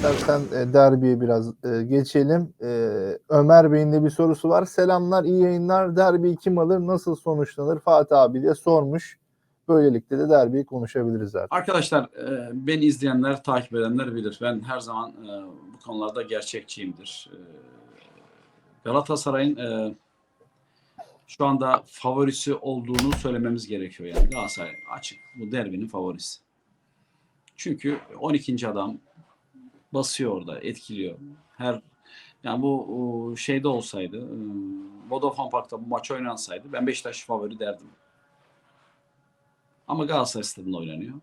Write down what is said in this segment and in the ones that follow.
İstersen e, derbiye biraz e, geçelim. E, Ömer Bey'in de bir sorusu var. Selamlar, iyi yayınlar. Derbi kim alır, nasıl sonuçlanır? Fatih abi de sormuş. Böylelikle de derbiyi konuşabiliriz artık. Arkadaşlar beni izleyenler, takip edenler bilir. Ben her zaman bu konularda gerçekçiyimdir. Galatasaray'ın şu anda favorisi olduğunu söylememiz gerekiyor. Yani Galatasaray açık bu derbinin favorisi. Çünkü 12. adam basıyor orada, etkiliyor. Her yani bu şeyde olsaydı, e, Vodafone Park'ta bu maç oynansaydı ben Beşiktaş favori derdim. Ama Galatasaray stadında oynanıyor.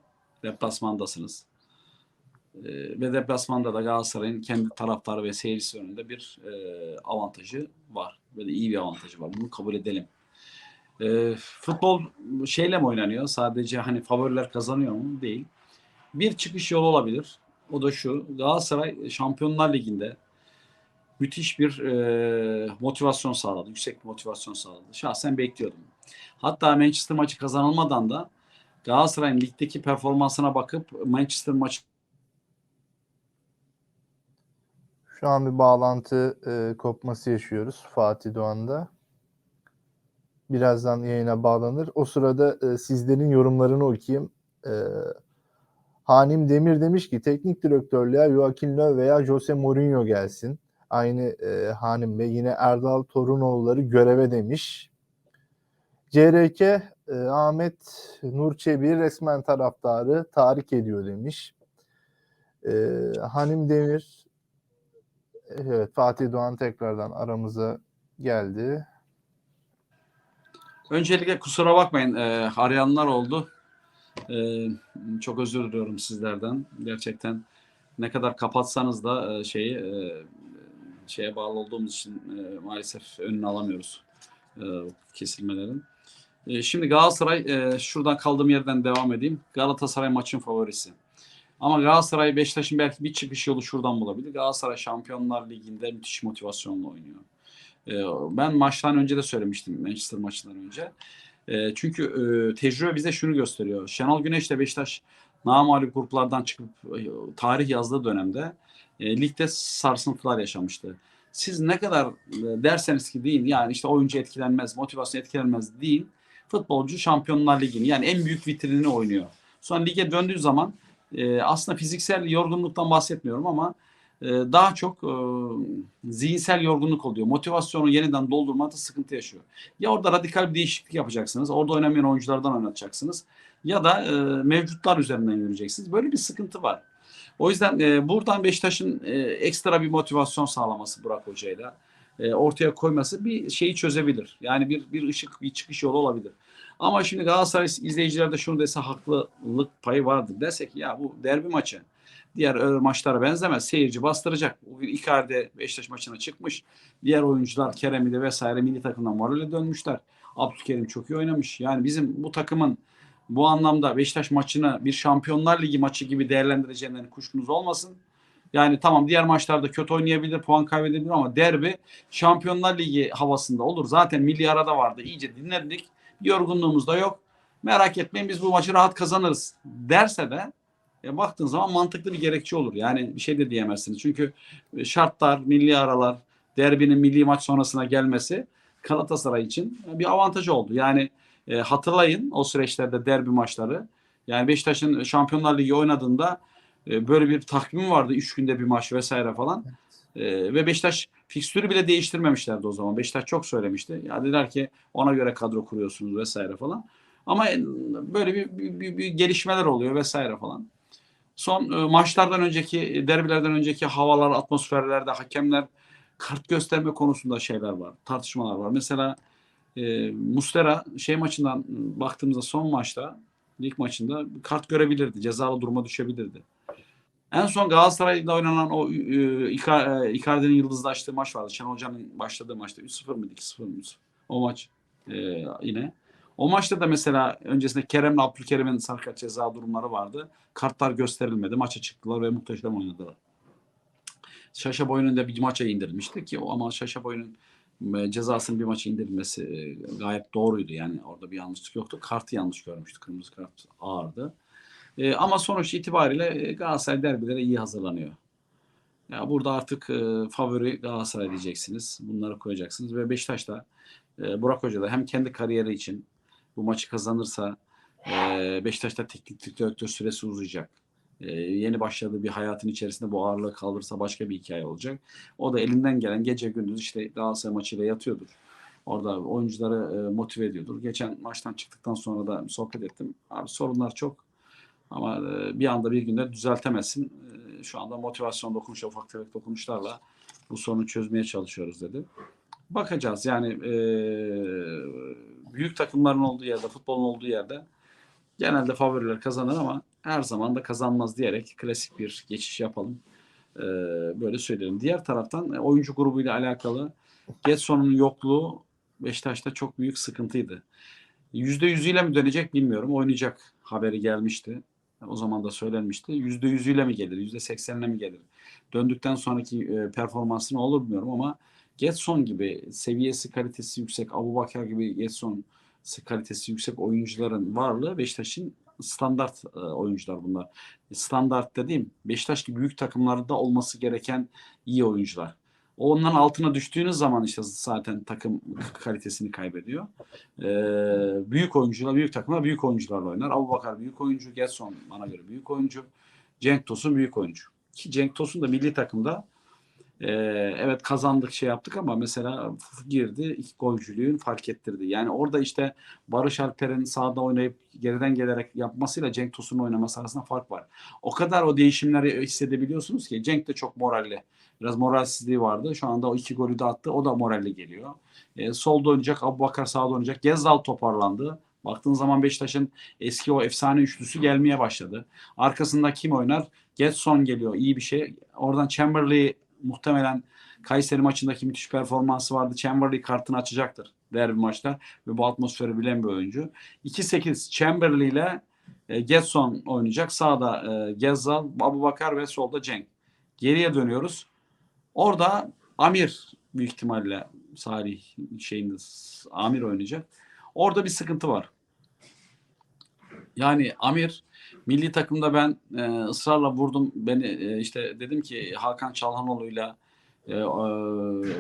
Deplasmandasınız. Ee, ve deplasmanda da Galatasaray'ın kendi taraftarı ve seyircisi önünde bir e, avantajı var. Ve de iyi bir avantajı var. Bunu kabul edelim. Ee, futbol şeyle mi oynanıyor? Sadece hani favoriler kazanıyor mu? Değil. Bir çıkış yolu olabilir. O da şu. Galatasaray Şampiyonlar Ligi'nde müthiş bir e, motivasyon sağladı. Yüksek bir motivasyon sağladı. Şahsen bekliyordum. Hatta Manchester maçı kazanılmadan da Galatasaray'ın ligdeki performansına bakıp Manchester maçı Şu an bir bağlantı e, kopması yaşıyoruz Fatih Doğan'da. Birazdan yayına bağlanır. O sırada e, sizlerin yorumlarını okuyayım. E, Hanim Demir demiş ki teknik direktörlüğe Joaquin Löw veya Jose Mourinho gelsin. Aynı e, Hanim Bey yine Erdal Torunoğulları göreve demiş. CRK e, Ahmet Nur Çebi resmen taraftarı tahrik ediyor demiş. E, Hanim Demir Evet Fatih Doğan tekrardan aramıza geldi. Öncelikle kusura bakmayın e, arayanlar oldu. E, çok özür diliyorum sizlerden. Gerçekten ne kadar kapatsanız da e, şeyi e, şeye bağlı olduğumuz için e, maalesef önünü alamıyoruz e, kesilmelerin. E, şimdi Galatasaray e, şuradan kaldığım yerden devam edeyim. Galatasaray maçın favorisi. Ama Galatasaray Beşiktaş'ın belki bir çıkış yolu şuradan bulabilir. Galatasaray Şampiyonlar Ligi'nde müthiş motivasyonla oynuyor. Ee, ben maçtan önce de söylemiştim Manchester maçından önce. Ee, çünkü e, tecrübe bize şunu gösteriyor. Şenol Güneş ile Beşiktaş namalip gruplardan çıkıp e, tarih yazdığı dönemde e, ligde sarsıntılar yaşamıştı. Siz ne kadar derseniz ki deyin yani işte oyuncu etkilenmez, motivasyon etkilenmez deyin. Futbolcu Şampiyonlar Ligi'ni yani en büyük vitrinini oynuyor. Sonra lige döndüğü zaman e, aslında fiziksel yorgunluktan bahsetmiyorum ama e, daha çok e, zihinsel yorgunluk oluyor. Motivasyonu yeniden doldurmakta sıkıntı yaşıyor. Ya orada radikal bir değişiklik yapacaksınız. Orada oynamayan oyunculardan oynatacaksınız. Ya da e, mevcutlar üzerinden yürüyeceksiniz. Böyle bir sıkıntı var. O yüzden e, buradan Beşiktaş'ın e, ekstra bir motivasyon sağlaması Burak Hoca'yla e, ortaya koyması bir şeyi çözebilir. Yani bir bir ışık, bir çıkış yolu olabilir. Ama şimdi Galatasaray izleyiciler de şunu dese haklılık payı vardır. Dese ki ya bu derbi maçı diğer maçlara benzemez. Seyirci bastıracak. Bugün Icardi Beşiktaş maçına çıkmış. Diğer oyuncular Kerem'i vesaire milli takımdan morale dönmüşler. Abdülkerim çok iyi oynamış. Yani bizim bu takımın bu anlamda Beşiktaş maçını bir Şampiyonlar Ligi maçı gibi değerlendireceğinden kuşkunuz olmasın. Yani tamam diğer maçlarda kötü oynayabilir, puan kaybedebilir ama derbi Şampiyonlar Ligi havasında olur. Zaten milli arada vardı. İyice dinlendik. Yorgunluğumuz da yok. Merak etmeyin biz bu maçı rahat kazanırız derse de ya baktığın zaman mantıklı bir gerekçe olur. Yani bir şey de diyemezsiniz. Çünkü şartlar, milli aralar, derbinin milli maç sonrasına gelmesi Galatasaray için bir avantaj oldu. Yani e, hatırlayın o süreçlerde derbi maçları. Yani Beşiktaş'ın Şampiyonlar Ligi oynadığında e, böyle bir takvimi vardı. Üç günde bir maç vesaire falan. E, ve Beşiktaş fikstürü bile değiştirmemişlerdi o zaman. Beşiktaş çok söylemişti. Ya dediler ki ona göre kadro kuruyorsunuz vesaire falan. Ama böyle bir, bir, bir, bir gelişmeler oluyor vesaire falan. Son e, maçlardan önceki, derbilerden önceki havalar, atmosferlerde hakemler kart gösterme konusunda şeyler var, tartışmalar var. Mesela e, Mustera şey maçından baktığımızda son maçta, lig maçında kart görebilirdi, cezalı duruma düşebilirdi. En son Galatasaray'da oynanan o e, Icardi'nin yıldızlaştığı maç vardı. Şenol Hoca'nın başladığı maçta 3-0 mıydı? 2-0 mıydı? O maç e, yine. O maçta da mesela öncesinde Kerem'le Abdülkerim'in sarı kart ceza durumları vardı. Kartlar gösterilmedi. Maça çıktılar ve muhteşem oynadılar. Şaşa Boyun'un da bir maça indirilmişti ki o ama Şaşa Boyun'un e, cezasının bir maça indirilmesi e, gayet doğruydu. Yani orada bir yanlışlık yoktu. Kartı yanlış görmüştü. Kırmızı kart ağırdı. E, ama sonuç itibariyle Galatasaray derbilere iyi hazırlanıyor. Ya burada artık e, favori Galatasaray diyeceksiniz. Bunları koyacaksınız ve Beşiktaş da e, Burak Hoca da hem kendi kariyeri için bu maçı kazanırsa e, Beşiktaş'ta teknik direktör süresi uzayacak. E, yeni başladığı bir hayatın içerisinde bu ağırlığı kaldırırsa başka bir hikaye olacak. O da elinden gelen gece gündüz işte Galatasaray maçıyla yatıyordur. Orada oyuncuları e, motive ediyordur. Geçen maçtan çıktıktan sonra da sohbet ettim. Abi sorunlar çok ama e, bir anda bir günde düzeltemezsin. E, şu anda motivasyon dokunuşu, ufak tefek dokunuşlarla bu sorunu çözmeye çalışıyoruz dedi. Bakacağız yani e, büyük takımların olduğu yerde, futbolun olduğu yerde genelde favoriler kazanır ama her zaman da kazanmaz diyerek klasik bir geçiş yapalım. E, böyle söyleyelim. Diğer taraftan e, oyuncu grubuyla alakalı Getson'un yokluğu Beşiktaş'ta çok büyük sıkıntıydı. %100'üyle mi dönecek bilmiyorum. Oynayacak haberi gelmişti. O zaman da söylenmişti. %100'üyle mi gelir? %80'le mi gelir? Döndükten sonraki e, performansı ne olur bilmiyorum ama Getson gibi seviyesi kalitesi yüksek, Abubakar gibi Getson kalitesi yüksek oyuncuların varlığı Beşiktaş'ın standart e, oyuncular bunlar. Standart dediğim Beşiktaş gibi büyük takımlarda olması gereken iyi oyuncular. Onların altına düştüğünüz zaman işte zaten takım kalitesini kaybediyor. Ee, büyük oyuncular, büyük takımlar büyük oyuncularla oynar. Abubakar büyük oyuncu, Gerson bana göre büyük oyuncu. Cenk Tosun büyük oyuncu. Ki Cenk Tosun da milli takımda e, evet kazandık şey yaptık ama mesela girdi iki golcülüğün fark ettirdi. Yani orada işte Barış Alper'in sahada oynayıp geriden gelerek yapmasıyla Cenk Tosun'un oynaması arasında fark var. O kadar o değişimleri hissedebiliyorsunuz ki Cenk de çok moralli. Biraz moralsizliği vardı. Şu anda o iki golü de attı. O da moralli geliyor. E, solda oynayacak. Abubakar sağda oynayacak. Gezdal toparlandı. Baktığın zaman Beşiktaş'ın eski o efsane üçlüsü gelmeye başladı. Arkasında kim oynar? Getson geliyor. İyi bir şey. Oradan Chamberlain muhtemelen Kayseri maçındaki müthiş performansı vardı. Chamberlain kartını açacaktır derbi maçta ve bu atmosferi bilen bir oyuncu. 2-8 Chamberlain ile e, Getson oynayacak. Sağda e, Gezzal, Abubakar ve solda Cenk. Geriye dönüyoruz. Orada Amir büyük ihtimalle Salih şeyinde Amir oynayacak. Orada bir sıkıntı var. Yani Amir milli takımda ben e, ısrarla vurdum. Beni e, işte dedim ki Hakan Çalhanoğlu'yla e, e,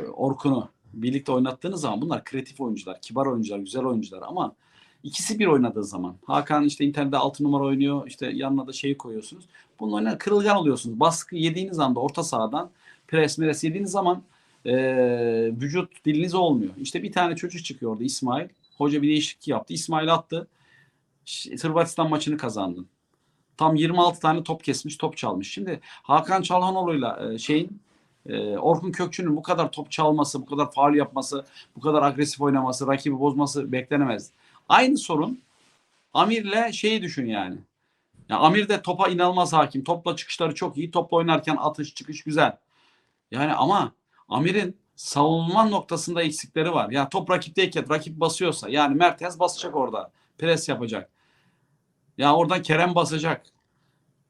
Orkun'u birlikte oynattığınız zaman bunlar kreatif oyuncular, kibar oyuncular, güzel oyuncular ama ikisi bir oynadığı zaman Hakan işte internette 6 numara oynuyor işte yanına da şeyi koyuyorsunuz. Bunun kırılgan oluyorsunuz. Baskı yediğiniz anda orta sahadan pres meres yediğiniz zaman e, vücut diliniz olmuyor. İşte bir tane çocuk çıkıyor orada İsmail. Hoca bir değişiklik yaptı. İsmail attı. Hırvatistan maçını kazandın. Tam 26 tane top kesmiş, top çalmış. Şimdi Hakan Çalhanoğlu'yla e, şeyin e, Orkun Kökçü'nün bu kadar top çalması, bu kadar faul yapması, bu kadar agresif oynaması, rakibi bozması beklenemez. Aynı sorun Amir'le şeyi düşün yani. Ya Amir de topa inanılmaz hakim. Topla çıkışları çok iyi. Topla oynarken atış çıkış güzel. Yani ama Amir'in savunma noktasında eksikleri var. Ya top rakipteyken rakip basıyorsa yani Mertens basacak orada. Pres yapacak. Ya oradan Kerem basacak.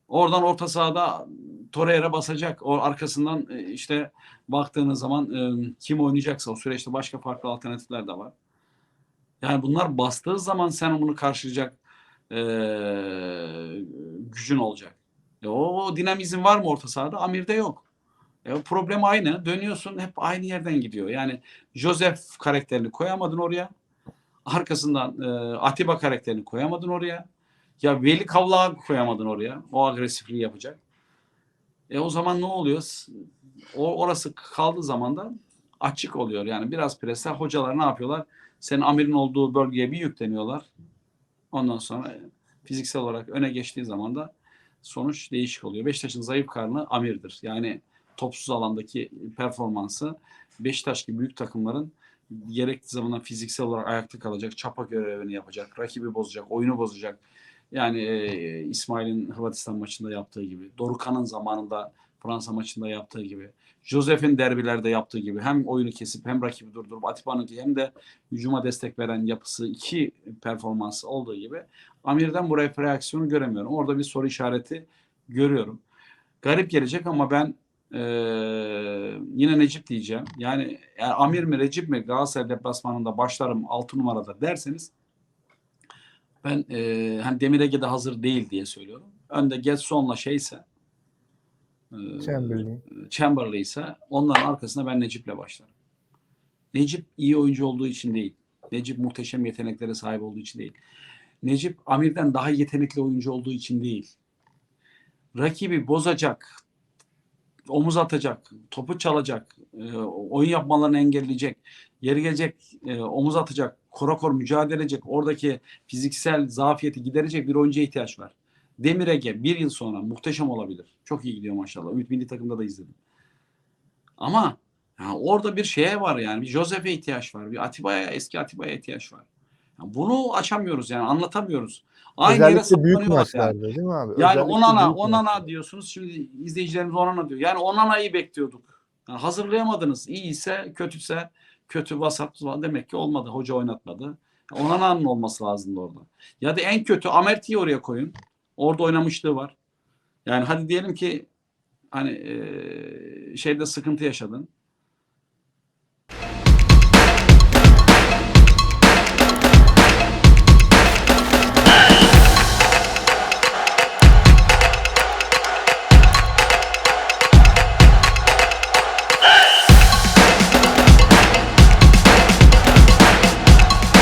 Oradan orta sahada Torreira basacak. O arkasından e, işte baktığınız zaman e, kim oynayacaksa o süreçte başka farklı alternatifler de var. Yani bunlar bastığı zaman sen bunu karşılayacak e, gücün olacak. E, o dinamizm var mı orta sahada? Amir'de yok. E, problem aynı. Dönüyorsun hep aynı yerden gidiyor. Yani Joseph karakterini koyamadın oraya. Arkasından e, Atiba karakterini koyamadın oraya. Ya Veli Kavlağı koyamadın oraya. O agresifliği yapacak. E o zaman ne oluyor? O orası kaldığı zaman da açık oluyor. Yani biraz presler hocalar ne yapıyorlar? Senin amirin olduğu bölgeye bir yükleniyorlar. Ondan sonra fiziksel olarak öne geçtiği zaman da sonuç değişik oluyor. Beşiktaş'ın zayıf karnı amirdir. Yani topsuz alandaki performansı Beşiktaş gibi büyük takımların gerektiği zaman fiziksel olarak ayakta kalacak, çapa görevini yapacak, rakibi bozacak, oyunu bozacak. Yani e, İsmail'in Hırvatistan maçında yaptığı gibi, Dorukan'ın zamanında Fransa maçında yaptığı gibi, Josef'in derbilerde yaptığı gibi hem oyunu kesip hem rakibi durdurup Atiba'nınki hem de hücuma destek veren yapısı iki performansı olduğu gibi Amir'den buraya reaksiyonu göremiyorum. Orada bir soru işareti görüyorum. Garip gelecek ama ben ee, yine Necip diyeceğim. Yani, yani Amir mi Recep mi Galatasaray deplasmanında başlarım 6 numarada derseniz ben e, hani Demir Ege'de hazır değil diye söylüyorum. Önde Getson'la şeyse e, Chamberlain. Chamberlain ise onların arkasına ben Necip'le başlarım. Necip iyi oyuncu olduğu için değil. Necip muhteşem yeteneklere sahip olduğu için değil. Necip Amir'den daha yetenekli oyuncu olduğu için değil. Rakibi bozacak, omuz atacak, topu çalacak, e, oyun yapmalarını engelleyecek, yeri gelecek, e, omuz atacak, kora kor mücadele edecek, oradaki fiziksel zafiyeti giderecek bir oyuncuya ihtiyaç var. Demir Ege bir yıl sonra muhteşem olabilir. Çok iyi gidiyor maşallah. Ümit Milli Takım'da da izledim. Ama ya orada bir şeye var yani. Bir Josef'e ihtiyaç var. Bir Atiba'ya, eski Atiba'ya ihtiyaç var. Ya bunu açamıyoruz yani anlatamıyoruz. Aynı yere Özellikle büyük saplanıyorlar yani. maçlarda değil mi abi? Yani Özellikle Onana, Onana maçlarda. diyorsunuz. Şimdi izleyicilerimiz Onana diyor. Yani Onana'yı bekliyorduk. Yani hazırlayamadınız. İyi ise, kötüse, kötü vasat demek ki olmadı. Hoca oynatmadı. Onana'nın olması lazımdı orada. Ya da en kötü Amerti'yi oraya koyun. Orada oynamışlığı var. Yani hadi diyelim ki hani eee, şeyde sıkıntı yaşadın.